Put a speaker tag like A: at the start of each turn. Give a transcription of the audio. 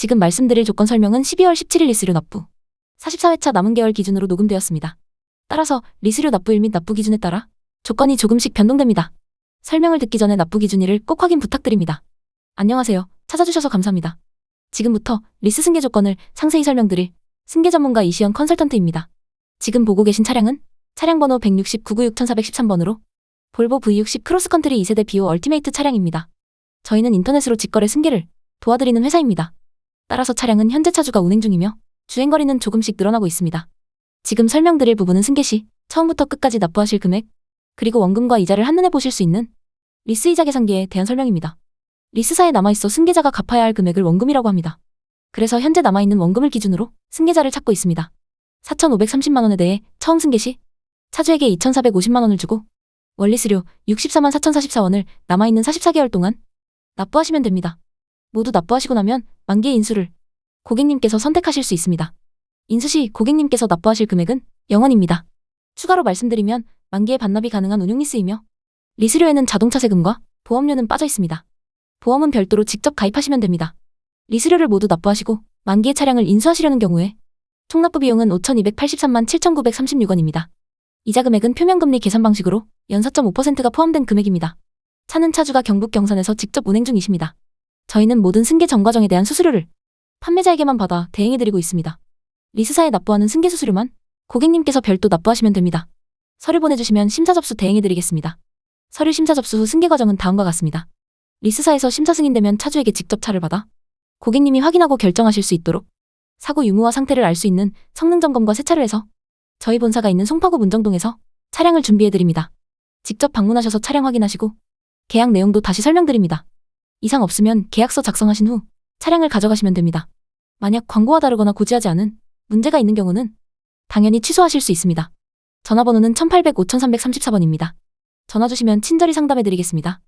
A: 지금 말씀드릴 조건 설명은 12월 17일 리스료 납부 44회차 남은 개월 기준으로 녹음되었습니다. 따라서 리스료 납부일 및 납부 기준에 따라 조건이 조금씩 변동됩니다. 설명을 듣기 전에 납부 기준일을 꼭 확인 부탁드립니다. 안녕하세요. 찾아주셔서 감사합니다. 지금부터 리스 승계 조건을 상세히 설명드릴 승계 전문가 이시연 컨설턴트입니다. 지금 보고 계신 차량은 차량 번호 169-9113번으로 볼보 V60 크로스컨트리 2세대 비오 얼티메이트 차량입니다. 저희는 인터넷으로 직거래 승계를 도와드리는 회사입니다. 따라서 차량은 현재 차주가 운행 중이며 주행거리는 조금씩 늘어나고 있습니다. 지금 설명드릴 부분은 승계 시 처음부터 끝까지 납부하실 금액, 그리고 원금과 이자를 한눈에 보실 수 있는 리스 이자 계산기에 대한 설명입니다. 리스사에 남아있어 승계자가 갚아야 할 금액을 원금이라고 합니다. 그래서 현재 남아있는 원금을 기준으로 승계자를 찾고 있습니다. 4,530만 원에 대해 처음 승계 시 차주에게 2,450만 원을 주고 원리수료 64만 4,044원을 남아있는 44개월 동안 납부하시면 됩니다. 모두 납부하시고 나면 만기의 인수를 고객님께서 선택하실 수 있습니다. 인수 시 고객님께서 납부하실 금액은 0원입니다. 추가로 말씀드리면 만기에 반납이 가능한 운용 리스이며 리스료에는 자동차 세금과 보험료는 빠져 있습니다. 보험은 별도로 직접 가입하시면 됩니다. 리스료를 모두 납부하시고 만기의 차량을 인수하시려는 경우에 총 납부 비용은 5,283만 7,936원입니다. 이자 금액은 표면금리 계산 방식으로 연 4.5%가 포함된 금액입니다. 차는 차주가 경북 경산에서 직접 운행 중이십니다. 저희는 모든 승계 전 과정에 대한 수수료를 판매자에게만 받아 대행해드리고 있습니다. 리스사에 납부하는 승계 수수료만 고객님께서 별도 납부하시면 됩니다. 서류 보내주시면 심사 접수 대행해드리겠습니다. 서류 심사 접수 후 승계 과정은 다음과 같습니다. 리스사에서 심사 승인되면 차주에게 직접 차를 받아 고객님이 확인하고 결정하실 수 있도록 사고 유무와 상태를 알 수 있는 성능 점검과 세차를 해서 저희 본사가 있는 송파구 문정동에서 차량을 준비해드립니다. 직접 방문하셔서 차량 확인하시고 계약 내용도 다시 설명드립니다. 이상 없으면 계약서 작성하신 후 차량을 가져가시면 됩니다. 만약 광고와 다르거나 고지하지 않은 문제가 있는 경우는 당연히 취소하실 수 있습니다. 전화번호는 1800-5334번입니다. 전화 주시면 친절히 상담해 드리겠습니다.